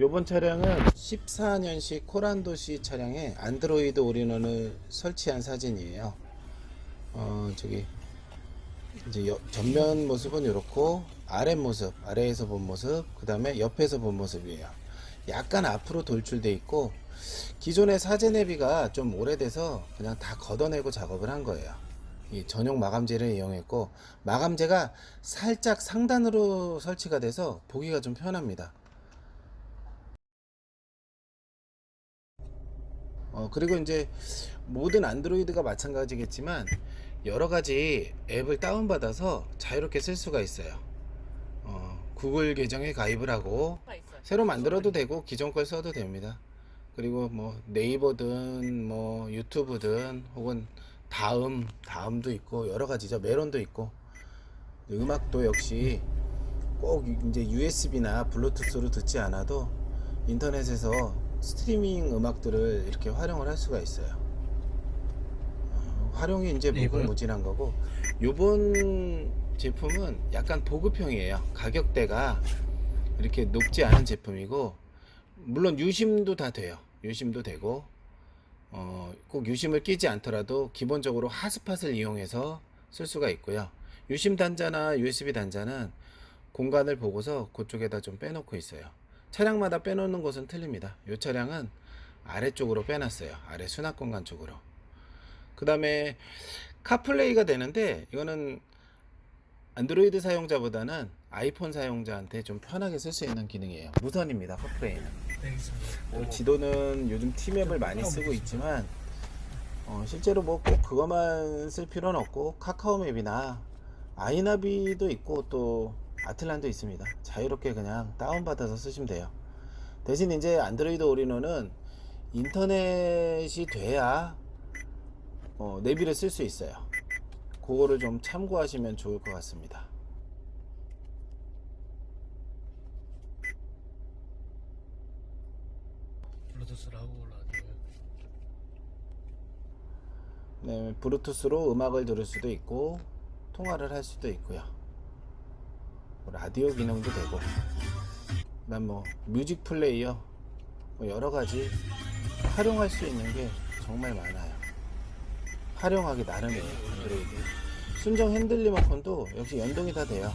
요번 차량은 14년식 코란도시 차량에 안드로이드 올인원을 설치한 사진이에요. 어, 저기 이제 여- 전면 모습은 이렇고 아랫 모습, 아래에서 본 모습, 그 다음에 옆에서 본 모습이에요. 약간 앞으로 돌출돼 있고 기존의 사제 내비가 좀 오래돼서 그냥 다 걷어내고 작업을 한 거예요. 이 전용 마감재를 이용했고 마감재가 살짝 상단으로 설치가 돼서 보기가 좀 편합니다. 어, 그리고 이제 모든 안드로이드가 마찬가지겠지만 여러 가지 앱을 다운받아서 자유롭게 쓸 수가 있어요. 어, 구글 계정에 가입을 하고 새로 만들어도 되고 기존 걸 써도 됩니다. 그리고 뭐 네이버든 뭐 유튜브든 혹은 다음 다음도 있고 여러 가지죠. 메론도 있고 음악도 역시 꼭 이제 USB나 블루투스로 듣지 않아도 인터넷에서 스트리밍 음악들을 이렇게 활용을 할 수가 있어요. 어, 활용이 이제 네이버요? 무궁무진한 거고 요번 제품은 약간 보급형이에요. 가격대가 이렇게 높지 않은 제품이고 물론 유심도 다 돼요. 유심도 되고 어, 꼭 유심을 끼지 않더라도 기본적으로 핫스팟을 이용해서 쓸 수가 있고요. 유심 단자나 USB 단자는 공간을 보고서 그쪽에다 좀 빼놓고 있어요. 차량마다 빼놓는 곳은 틀립니다. 이 차량은 아래쪽으로 빼놨어요. 아래 수납 공간 쪽으로. 그 다음에 카플레이가 되는데 이거는 안드로이드 사용자보다는 아이폰 사용자한테 좀 편하게 쓸 수 있는 기능이에요. 무선입니다. 카플레이는. 뭐 지도는 요즘 티맵을 많이 쓰고 있지만 어, 실제로 뭐 꼭 그것만 쓸 필요는 없고 카카오맵이나 아이나비도 있고 또 아틀란도 있습니다. 자유롭게 그냥 다운받아서 쓰시면 돼요. 대신 이제 안드로이드 올인원은 인터넷이 돼야 어, 내비를 쓸 수 있어요. 그거를 좀 참고하시면 좋을 것 같습니다. 블루투스라고 라디오요. 네, 블루투스로 음악을 들을 수도 있고 통화를 할 수도 있고요. 뭐 라디오 기능도 되고, 그다음 뭐 뮤직 플레이어 뭐 여러 가지 활용할 수 있는 게 정말 많아요. 활용하기 나름이에요. 안드로이드. 순정 핸들 리 모컨도 역시 연동이 다 돼요.